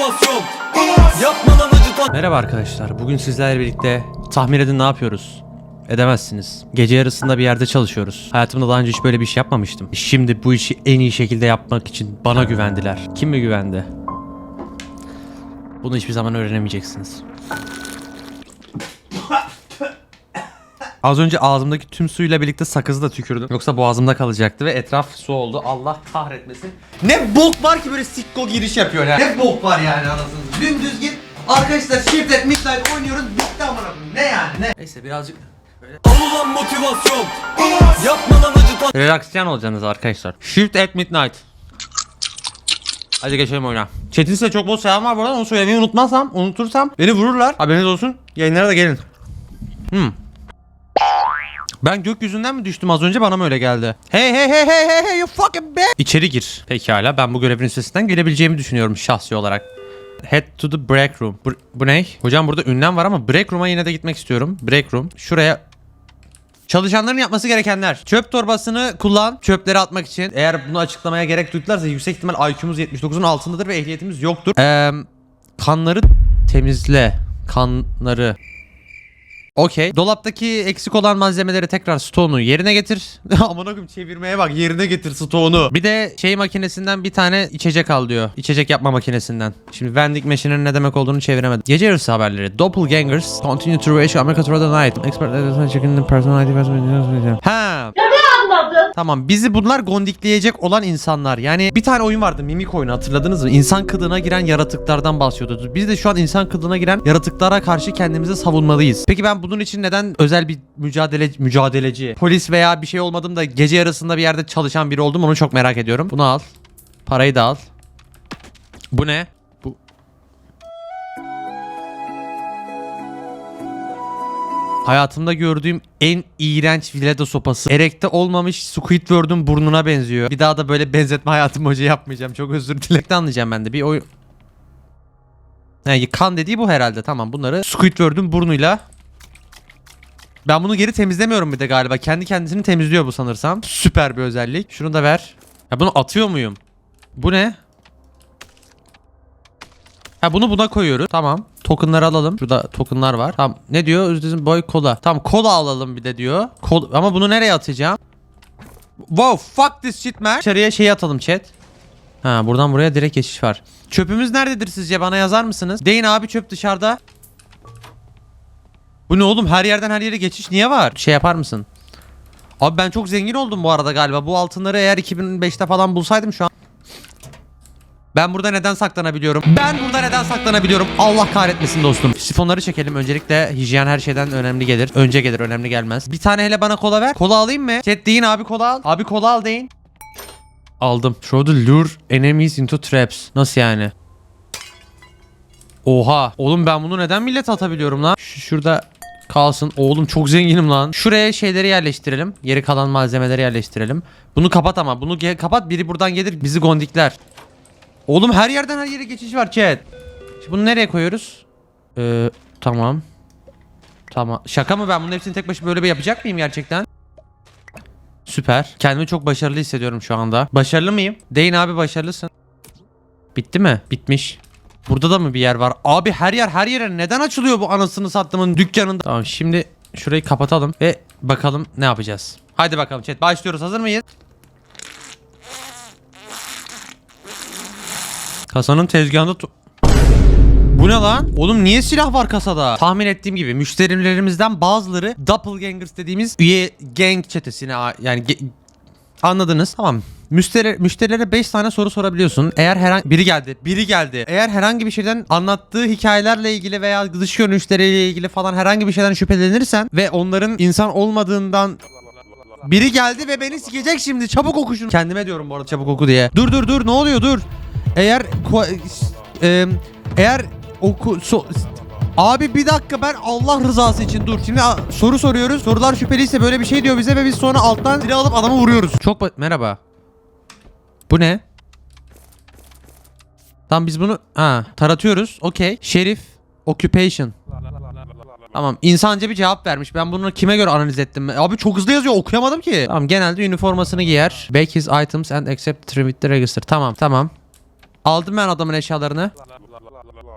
motivasyon Yapma lan acıtan Merhaba arkadaşlar. Bugün sizlerle birlikte tahmin edin ne yapıyoruz? Edemezsiniz. Gece yarısında bir yerde çalışıyoruz. Hayatımda daha önce hiç böyle bir iş yapmamıştım. Şimdi bu işi en iyi şekilde yapmak için bana güvendiler. Kim mi güvendi? Bunu hiçbir zaman öğrenemeyeceksiniz. Az önce ağzımdaki tüm suyla birlikte sakızı da tükürdüm. Yoksa boğazımda kalacaktı ve etraf su oldu. Allah kahretmesin. Ne bok var ki böyle sikko giriş yapıyor ya. Ne bok var yani anasını. Dümdüz git. Arkadaşlar Shift at Midnight oynuyoruz. Bitti amına. Ne yani ne? Neyse birazcık Al ulan motivasyon Yapma lan acıtan relaksyan olacaksınız arkadaşlar. Shift at Midnight. Hadi geçelim oyuna. Chat'in size çok bol selam var bu arada. Onu söylemeyi unutmazsam, unutursam beni vururlar. Haberiniz olsun. Yayınlara da gelin. Hmm. Ben gökyüzünden mi düştüm az önce bana mı öyle geldi? Hey hey hey hey hey hey you fucking bitch. İçeri gir. Pekala ben bu görevin üstesinden gelebileceğimi düşünüyorum şahsi olarak. Head to the break room. Bu, bu ne? Hocam burada ünlem var ama break room'a yine de gitmek istiyorum. Break room. Şuraya Çalışanların yapması gerekenler. Çöp torbasını kullan çöpleri atmak için. Eğer bunu açıklamaya gerek duydularsa yüksek ihtimal IQ'muz 79'un altındadır ve ehliyetimiz yoktur. Eee kanları temizle. Kanları. Okey. Dolaptaki eksik olan malzemeleri tekrar stoğunu yerine getir. Aman okuyum çevirmeye bak yerine getir stoğunu. Bir de şey makinesinden bir tane içecek al diyor. İçecek yapma makinesinden. Şimdi vending machine'in ne demek olduğunu çeviremedim. Gece yarısı haberleri. Doppelgangers continue to reach America through the night. Expert the personality. Ha. Tamam bizi bunlar gondikleyecek olan insanlar. Yani bir tane oyun vardı mimik oyunu hatırladınız mı? İnsan kılığına giren yaratıklardan bahsediyordu. Biz de şu an insan kılığına giren yaratıklara karşı kendimizi savunmalıyız. Peki ben bunun için neden özel bir mücadele mücadeleci, polis veya bir şey olmadım da gece yarısında bir yerde çalışan biri oldum onu çok merak ediyorum. Bunu al. Parayı da al. Bu ne? Bu Hayatımda gördüğüm en iğrenç vileda sopası. Erekte olmamış Squidward'un burnuna benziyor. Bir daha da böyle benzetme hayatım hoca yapmayacağım. Çok özür dilerim. Anlayacağım ben de. Bir oyun... Yani kan dediği bu herhalde. Tamam bunları Squidward'un burnuyla ben bunu geri temizlemiyorum bir de galiba. Kendi kendisini temizliyor bu sanırsam. Süper bir özellik. Şunu da ver. Ya bunu atıyor muyum? Bu ne? Ha bunu buna koyuyoruz. Tamam. Tokenları alalım. Şurada tokenlar var. Tamam. Ne diyor? Üzüm boy kola. Tamam kola alalım bir de diyor. Kol ama bunu nereye atacağım? Wow fuck this shit man. İçeriye şey atalım chat. Ha buradan buraya direkt geçiş var. Çöpümüz nerededir sizce? Bana yazar mısınız? Deyin abi çöp dışarıda. Bu ne oğlum? Her yerden her yere geçiş niye var? Şey yapar mısın? Abi ben çok zengin oldum bu arada galiba. Bu altınları eğer 2005'te falan bulsaydım şu an. Ben burada neden saklanabiliyorum? Ben burada neden saklanabiliyorum? Allah kahretmesin dostum. Sifonları çekelim. Öncelikle hijyen her şeyden önemli gelir. Önce gelir önemli gelmez. Bir tane hele bana kola ver. Kola alayım mı? Chat deyin abi kola al. Abi kola al deyin. Aldım. Throw the lure enemies into traps. Nasıl yani? Oha. Oğlum ben bunu neden millet atabiliyorum lan? Şu şurada kalsın. Oğlum çok zenginim lan. Şuraya şeyleri yerleştirelim. Geri kalan malzemeleri yerleştirelim. Bunu kapat ama. Bunu kapat. Biri buradan gelir bizi gondikler. Oğlum her yerden her yere geçiş var chat. Şimdi bunu nereye koyuyoruz? Ee, tamam. Tamam. Şaka mı ben bunun hepsini tek başıma böyle bir yapacak mıyım gerçekten? Süper. Kendimi çok başarılı hissediyorum şu anda. Başarılı mıyım? Deyin abi başarılısın. Bitti mi? Bitmiş. Burada da mı bir yer var? Abi her yer her yere neden açılıyor bu anasını sattığımın dükkanında? Tamam şimdi şurayı kapatalım ve bakalım ne yapacağız. Hadi bakalım chat başlıyoruz hazır mıyız? Kasanın tezgahında bu ne lan? Oğlum niye silah var kasada? Tahmin ettiğim gibi müşterilerimizden bazıları doppelgangers dediğimiz üye gang çetesine yani anladınız. Tamam. Müşteri, müşterilere 5 tane soru sorabiliyorsun. Eğer herhangi biri geldi, biri geldi. Eğer herhangi bir şeyden anlattığı hikayelerle ilgili veya dış görünüşleriyle ilgili falan herhangi bir şeyden şüphelenirsen ve onların insan olmadığından biri geldi ve beni sikecek şimdi. Çabuk oku şunu. Kendime diyorum bu arada çabuk oku diye. Dur dur dur ne oluyor dur. Eğer eğer oku so- Abi bir dakika ben Allah rızası için dur. Şimdi soru soruyoruz. Sorular şüpheliyse böyle bir şey diyor bize ve biz sonra alttan silah alıp adamı vuruyoruz. Çok ba- merhaba. Bu ne? Tamam biz bunu ha taratıyoruz. Okey. Şerif occupation. Tamam insanca bir cevap vermiş. Ben bunu kime göre analiz ettim? Abi çok hızlı yazıyor okuyamadım ki. Tamam genelde üniformasını giyer. Bake his items and accept with the register. Tamam tamam. Aldım ben adamın eşyalarını.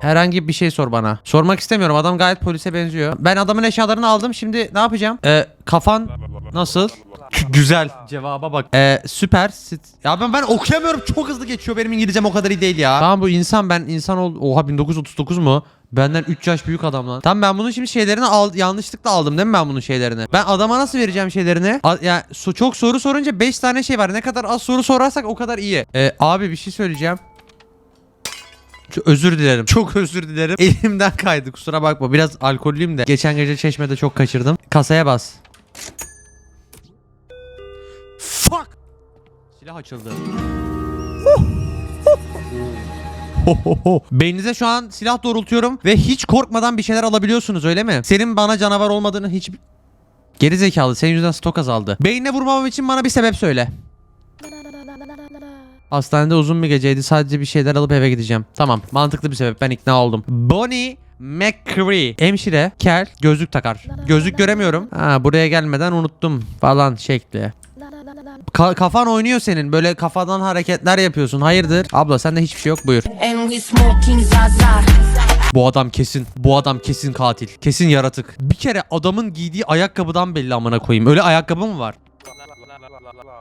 Herhangi bir şey sor bana. Sormak istemiyorum. Adam gayet polise benziyor. Ben adamın eşyalarını aldım. Şimdi ne yapacağım? Ee, kafan nasıl? Güzel. Cevaba bak. Ee, süper. Sit- Ya ben ben okuyamıyorum. Çok hızlı geçiyor. Benim İngilizcem o kadar iyi değil ya. Tamam bu insan ben insan ol. Oha 1939 mu? Benden 3 yaş büyük adam lan. Tamam ben bunun şimdi şeylerini al yanlışlıkla aldım değil mi ben bunun şeylerini? Ben adama nasıl vereceğim şeylerini? A- ya so- çok soru sorunca 5 tane şey var. Ne kadar az soru sorarsak o kadar iyi. Ee, abi bir şey söyleyeceğim. Çok özür dilerim. Çok özür dilerim. Elimden kaydı kusura bakma. Biraz alkollüyüm de. Geçen gece çeşmede çok kaçırdım. Kasaya bas. Fuck. Silah açıldı. Beyninize şu an silah doğrultuyorum ve hiç korkmadan bir şeyler alabiliyorsunuz öyle mi? Senin bana canavar olmadığını hiç... Geri zekalı senin yüzünden stok azaldı. Beynine vurmamam için bana bir sebep söyle. Hastanede uzun bir geceydi. Sadece bir şeyler alıp eve gideceğim. Tamam. Mantıklı bir sebep. Ben ikna oldum. Bonnie McCree. Hemşire. Kel. Gözlük takar. Gözlük göremiyorum. Ha buraya gelmeden unuttum falan şekli. Ka- kafan oynuyor senin. Böyle kafadan hareketler yapıyorsun. Hayırdır? Abla sende hiçbir şey yok. Buyur. Bu adam kesin. Bu adam kesin katil. Kesin yaratık. Bir kere adamın giydiği ayakkabıdan belli amına koyayım. Öyle ayakkabı mı var?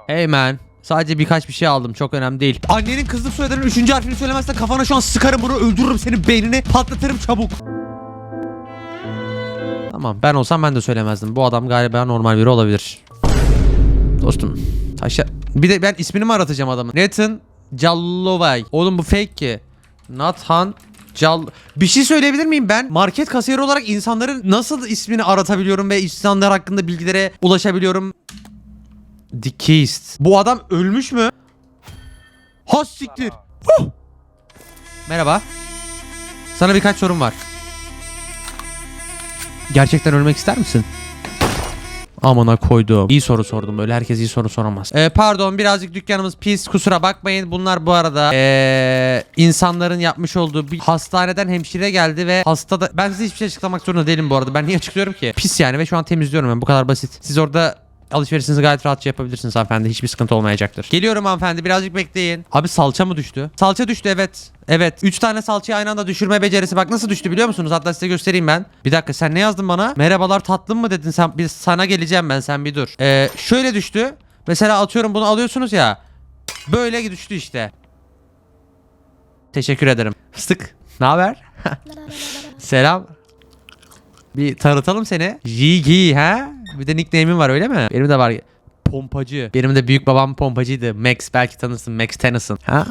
Hey man. Sadece birkaç bir şey aldım. Çok önemli değil. Annenin kızlık soyadının üçüncü harfini söylemezsen kafana şu an sıkarım bunu. Öldürürüm senin beynini. Patlatırım çabuk. Tamam ben olsam ben de söylemezdim. Bu adam galiba normal biri olabilir. Dostum. Taşa... Bir de ben ismini mi aratacağım adamın? Nathan Callovay. Oğlum bu fake ki. Nathan Cal... Bir şey söyleyebilir miyim ben? Market kasiyeri olarak insanların nasıl ismini aratabiliyorum ve insanlar hakkında bilgilere ulaşabiliyorum? Deceased. Bu adam ölmüş mü? Ha siktir. Merhaba. Sana birkaç sorum var. Gerçekten ölmek ister misin? Amına koydum. İyi soru sordum böyle herkes iyi soru soramaz. Ee, pardon birazcık dükkanımız pis kusura bakmayın. Bunlar bu arada ee, insanların yapmış olduğu bir hastaneden hemşire geldi ve hastada ben size hiçbir şey açıklamak zorunda değilim bu arada. Ben niye açıklıyorum ki? Pis yani ve şu an temizliyorum ben bu kadar basit. Siz orada Alışverişinizi gayet rahatça yapabilirsiniz hanımefendi. Hiçbir sıkıntı olmayacaktır. Geliyorum hanımefendi birazcık bekleyin. Abi salça mı düştü? Salça düştü evet. Evet. 3 tane salçayı aynı anda düşürme becerisi. Bak nasıl düştü biliyor musunuz? Hatta size göstereyim ben. Bir dakika sen ne yazdın bana? Merhabalar tatlım mı dedin sen? Biz sana geleceğim ben sen bir dur. Ee, şöyle düştü. Mesela atıyorum bunu alıyorsunuz ya. Böyle düştü işte. Teşekkür ederim. Fıstık. Ne haber? Selam. Bir tanıtalım seni. Jigi ha? Bir de nickname'im var öyle mi? Benim de var. Pompacı. Benim de büyük babam pompacıydı. Max belki tanırsın. Max Tennyson. Ha?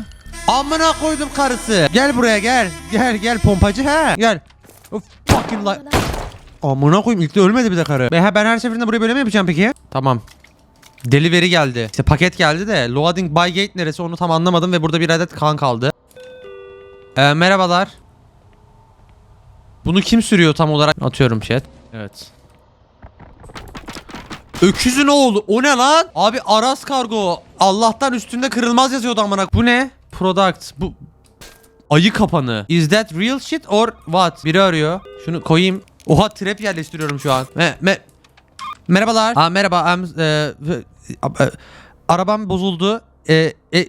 Amına koydum karısı. Gel buraya gel. Gel gel pompacı ha. Gel. Of fucking like. Amına koyayım ilk de ölmedi bir de karı. Ben, ben her seferinde buraya böyle mi yapacağım peki? Tamam. Delivery geldi. İşte paket geldi de loading by gate neresi onu tam anlamadım ve burada bir adet kan kaldı. Ee, merhabalar. Bunu kim sürüyor tam olarak? Atıyorum chat. Evet. Öküzün oğlu. O ne lan? Abi Aras Kargo. Allah'tan üstünde kırılmaz yazıyordu amına. Bu ne? Product. Bu ayı kapanı. Is that real shit or what? Biri arıyor. Şunu koyayım. Oha trap yerleştiriyorum şu an. Me, me, merhabalar. Ha merhaba. I'm, e, e, e, arabam bozuldu. E, e,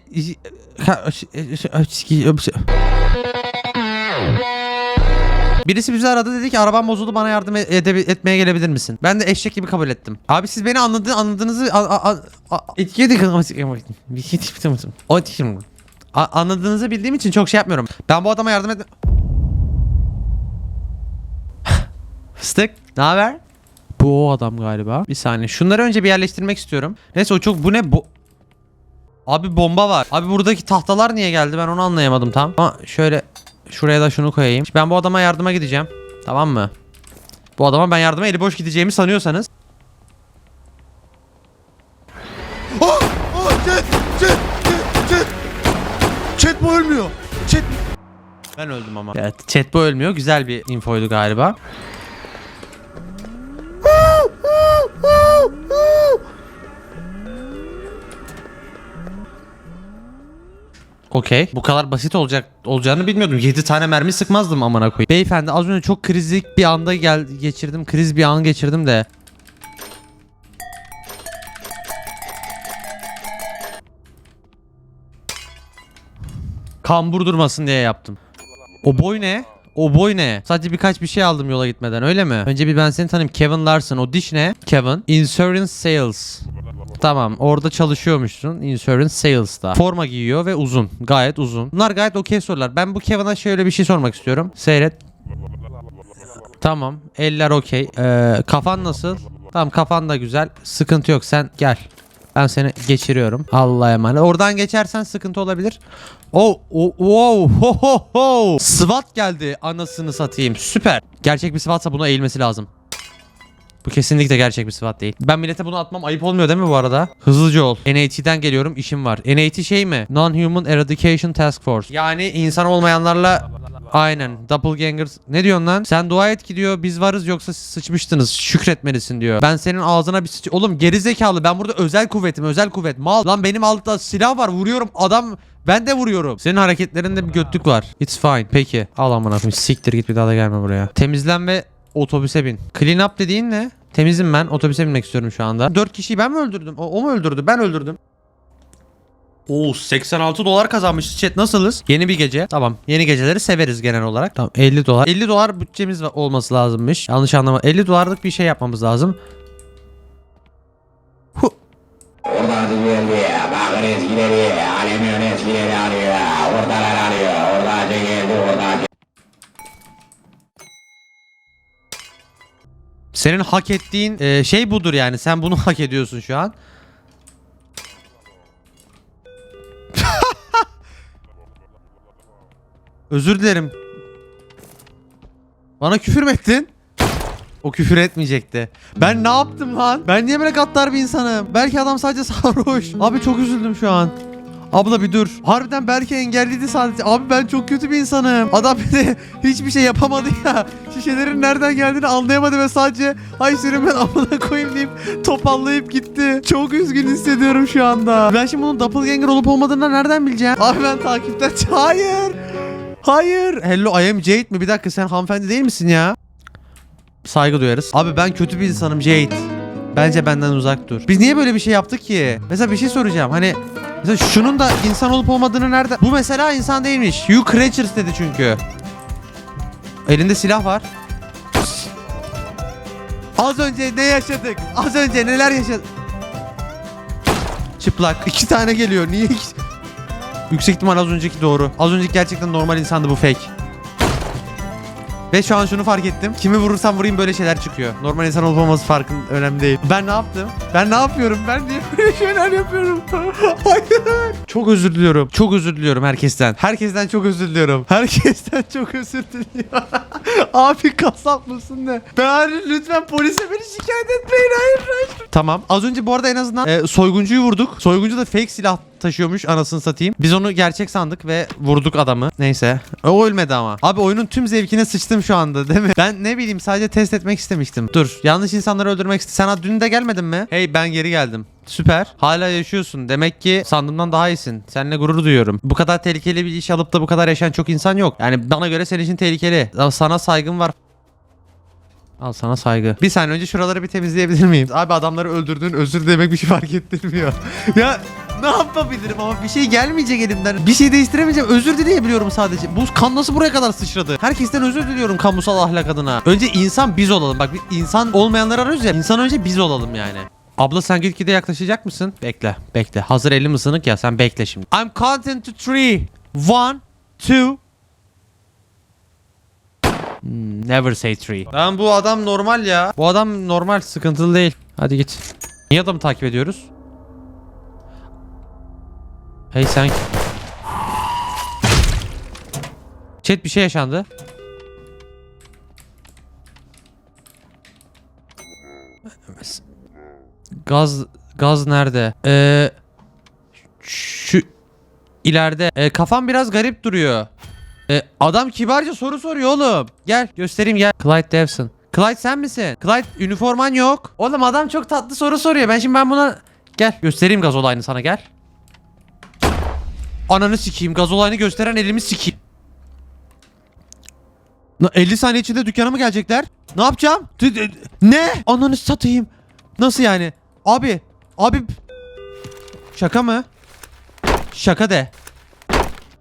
ha, Birisi bizi aradı dedi ki arabam bozuldu bana yardım e- ede- etmeye gelebilir misin? Ben de eşek gibi kabul ettim. Abi siz beni anladı, anladığınızı anladığınızı bildiğim için çok şey yapmıyorum. Ben bu adama yardım et... Fıstık ne haber? Bu o adam galiba. Bir saniye. Şunları önce bir yerleştirmek istiyorum. Neyse o çok bu ne bu? Abi bomba var. Abi buradaki tahtalar niye geldi ben onu anlayamadım tam. Ama şöyle şuraya da şunu koyayım. Ben bu adama yardıma gideceğim. Tamam mı? Bu adama ben yardıma eli boş gideceğimi sanıyorsanız. Oh, oh, chat, chat, chat, chat. Chat bu ölmüyor. Chat. Ben öldüm ama. Evet chat bu ölmüyor. Güzel bir infoydu galiba. Okey. Bu kadar basit olacak olacağını bilmiyordum. 7 tane mermi sıkmazdım amına koyayım. Beyefendi az önce çok krizlik bir anda gel geçirdim. Kriz bir an geçirdim de. Kambur durmasın diye yaptım. O boy ne? O boy ne? Sadece birkaç bir şey aldım yola gitmeden öyle mi? Önce bir ben seni tanıyayım. Kevin Larson. O diş ne? Kevin. Insurance Sales. Tamam orada çalışıyormuşsun Insurance Sales'ta. Forma giyiyor ve uzun. Gayet uzun. Bunlar gayet okey sorular. Ben bu Kevin'a şöyle bir şey sormak istiyorum. Seyret. Tamam. Eller okey. Ee, kafan nasıl? Tamam kafan da güzel. Sıkıntı yok. Sen gel. Ben seni geçiriyorum. Allah'a emanet. Oradan geçersen sıkıntı olabilir. Oh, oh, wow, ho, ho, ho. SWAT geldi. Anasını satayım. Süper. Gerçek bir SWAT'sa buna eğilmesi lazım. Bu kesinlikle gerçek bir SWAT değil. Ben millete bunu atmam ayıp olmuyor değil mi bu arada? Hızlıca ol. NAT'den geliyorum işim var. NAT şey mi? Non-Human Eradication Task Force. Yani insan olmayanlarla Aynen. Doppelgangers. Ne diyorsun lan? Sen dua et ki diyor biz varız yoksa sıçmıştınız. Şükretmelisin diyor. Ben senin ağzına bir sıç... Oğlum gerizekalı ben burada özel kuvvetim özel kuvvet. Mal. Lan benim altta silah var vuruyorum adam ben de vuruyorum. Senin hareketlerinde bir götlük var. It's fine. Peki. Al amına koyayım. Siktir git bir daha da gelme buraya. Temizlen ve otobüse bin. Clean up dediğin ne? Temizim ben. Otobüse binmek istiyorum şu anda. 4 kişiyi ben mi öldürdüm? O, o mu öldürdü? Ben öldürdüm. Oo 86 dolar kazanmışız chat nasılız? Yeni bir gece. Tamam. Yeni geceleri severiz genel olarak. Tamam 50 dolar. 50 dolar bütçemiz olması lazımmış. Yanlış anlama. 50 dolarlık bir şey yapmamız lazım. Hu. Oradan ilerliyor, bakın eskileri, alemin eskileri alıyor, oradalar alıyor, oradan geldi, oradan Senin hak ettiğin e, şey budur yani. Sen bunu hak ediyorsun şu an. Özür dilerim. Bana küfür mü ettin? O küfür etmeyecekti. Ben ne yaptım lan? Ben niye böyle gaddar bir insanım? Belki adam sadece sarhoş. Abi çok üzüldüm şu an. Abla bir dur. Harbiden belki engelliydi sadece. Abi ben çok kötü bir insanım. Adam de hiçbir şey yapamadı ya. Şişelerin nereden geldiğini anlayamadı ve sadece hay senin ben amına koyayım deyip topallayıp gitti. Çok üzgün hissediyorum şu anda. Ben şimdi bunun doppelganger olup olmadığını nereden bileceğim? Abi ben takipten... Hayır. Hayır. Hello I am Jade mi? Bir dakika sen hanımefendi değil misin ya? Saygı duyarız. Abi ben kötü bir insanım Jade. Bence benden uzak dur. Biz niye böyle bir şey yaptık ki? Mesela bir şey soracağım. Hani mesela şunun da insan olup olmadığını nerede? Bu mesela insan değilmiş. You creatures dedi çünkü. Elinde silah var. Az önce ne yaşadık? Az önce neler yaşadık? Çıplak. İki tane geliyor. Niye iki? Yüksek ihtimal az önceki doğru. Az önceki gerçekten normal insandı bu fake. Ve şu an şunu fark ettim. Kimi vurursam vurayım böyle şeyler çıkıyor. Normal insan olup olması farkın önemli değil. Ben ne yaptım? Ben ne yapıyorum? Ben niye böyle şeyler yapıyorum? Hayır. Çok özür diliyorum. Çok özür diliyorum herkesten. Herkesten çok özür diliyorum. Herkesten çok özür diliyorum. Abi kasap mısın ne? Ben lütfen polise beni şikayet etmeyin. Hayır, hayır. Tamam. Az önce bu arada en azından e, soyguncuyu vurduk. Soyguncu da fake silah taşıyormuş anasını satayım. Biz onu gerçek sandık ve vurduk adamı. Neyse. O ölmedi ama. Abi oyunun tüm zevkine sıçtım şu anda değil mi? Ben ne bileyim sadece test etmek istemiştim. Dur. Yanlış insanları öldürmek istedim. Sen ha- dün de gelmedin mi? Hey ben geri geldim. Süper. Hala yaşıyorsun. Demek ki sandığımdan daha iyisin. Seninle gurur duyuyorum. Bu kadar tehlikeli bir iş alıp da bu kadar yaşayan çok insan yok. Yani bana göre senin için tehlikeli. Sana saygım var. Al sana saygı. Bir saniye önce şuraları bir temizleyebilir miyim? Abi adamları öldürdün özür demek bir şey fark ettirmiyor. ya ne yapabilirim ama bir şey gelmeyecek elimden. Bir şey değiştiremeyeceğim. Özür dileyebiliyorum sadece. Bu kan nasıl buraya kadar sıçradı? Herkesten özür diliyorum kamusal ahlak adına. Önce insan biz olalım. Bak biz insan olmayanlar arıyoruz ya. İnsan önce biz olalım yani. Abla sen gitgide yaklaşacak mısın? Bekle, bekle. Hazır elim ısınık ya sen bekle şimdi. I'm counting to three. One, two, Hmm, Never say three. Lan bu adam normal ya. Bu adam normal sıkıntılı değil. Hadi git. Niye adamı takip ediyoruz? Hey sen. Chat bir şey yaşandı. Gaz gaz nerede? Ee, şu ileride. Ee, kafam biraz garip duruyor. E, adam kibarca soru soruyor oğlum. Gel göstereyim gel. Clyde Devson. Clyde sen misin? Clyde üniforman yok. Oğlum adam çok tatlı soru soruyor. Ben şimdi ben buna... Gel göstereyim gaz olayını sana gel. Ananı sikeyim. Gaz olayını gösteren elimi sikeyim. Na- 50 saniye içinde dükkana mı gelecekler? Ne yapacağım? Ne? Ananı satayım. Nasıl yani? Abi. Abi. Şaka mı? Şaka de.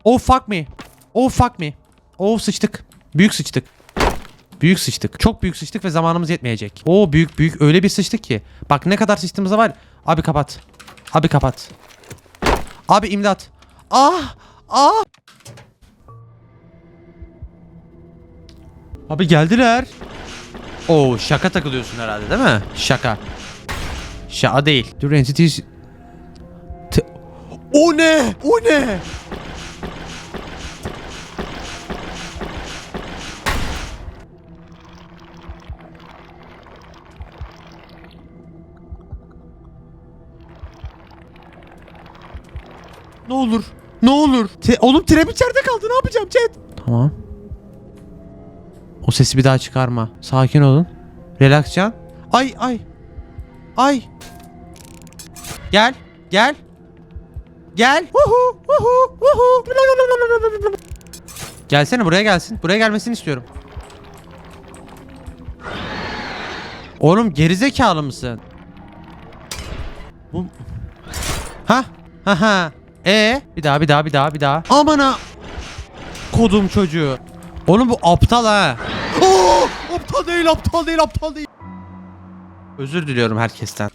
Oh fuck me. Oh fuck me. Oh sıçtık. Büyük sıçtık. Büyük sıçtık. Çok büyük sıçtık ve zamanımız yetmeyecek. Oo büyük büyük öyle bir sıçtık ki. Bak ne kadar sıçtığımız var. Abi kapat. Abi kapat. Abi imdat. Ah! Ah! Abi geldiler. Oo şaka takılıyorsun herhalde değil mi? Şaka. Şaka değil. Dur entities... Te- o ne? O ne? Ne olur. Ne olur. Te- oğlum trap içeride kaldı. Ne yapacağım chat? Tamam. O sesi bir daha çıkarma. Sakin olun. Relax can. Ay ay. Ay. Gel. Gel. Gel. Vuhu, vuhu. Gelsene buraya gelsin. Buraya gelmesini istiyorum. Oğlum gerizekalı mısın? Bu... Ha? Ha ha. E bir daha bir daha bir daha bir daha. Amana kodum çocuğu. Oğlum bu aptal ha. Oo, aptal değil aptal değil aptal değil. Özür diliyorum herkesten.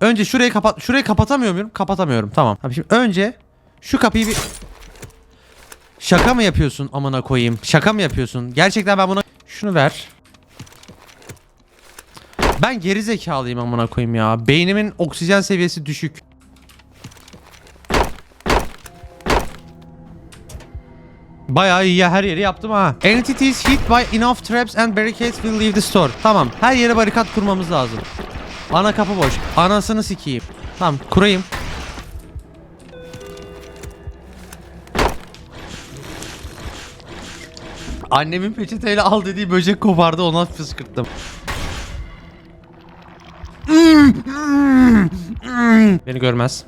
Önce şurayı kapat şurayı kapatamıyor muyum? Kapatamıyorum. Tamam. Abi şimdi önce şu kapıyı bir Şaka mı yapıyorsun amına koyayım? Şaka mı yapıyorsun? Gerçekten ben buna şunu ver. Ben geri zekalıyım amına koyayım ya. Beynimin oksijen seviyesi düşük. Bayağı iyi ya her yeri yaptım ha. Entities hit by enough traps and barricades will leave the store. Tamam her yere barikat kurmamız lazım. Ana kapı boş. Anasını sikeyim. Tamam kurayım. Annemin peçeteyle al dediği böcek kopardı ona fıskırttım. Beni görmez.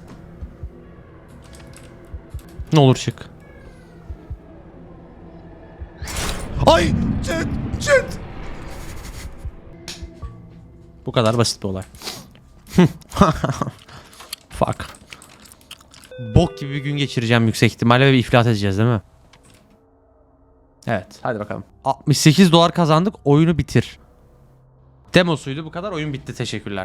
Ne olur çık. Ay chat chat. Bu kadar basit bir olay. Fuck. Bok gibi bir gün geçireceğim yüksek ihtimalle ve iflas edeceğiz değil mi? Evet hadi bakalım. 68 dolar kazandık oyunu bitir. Demosuydu bu kadar oyun bitti teşekkürler.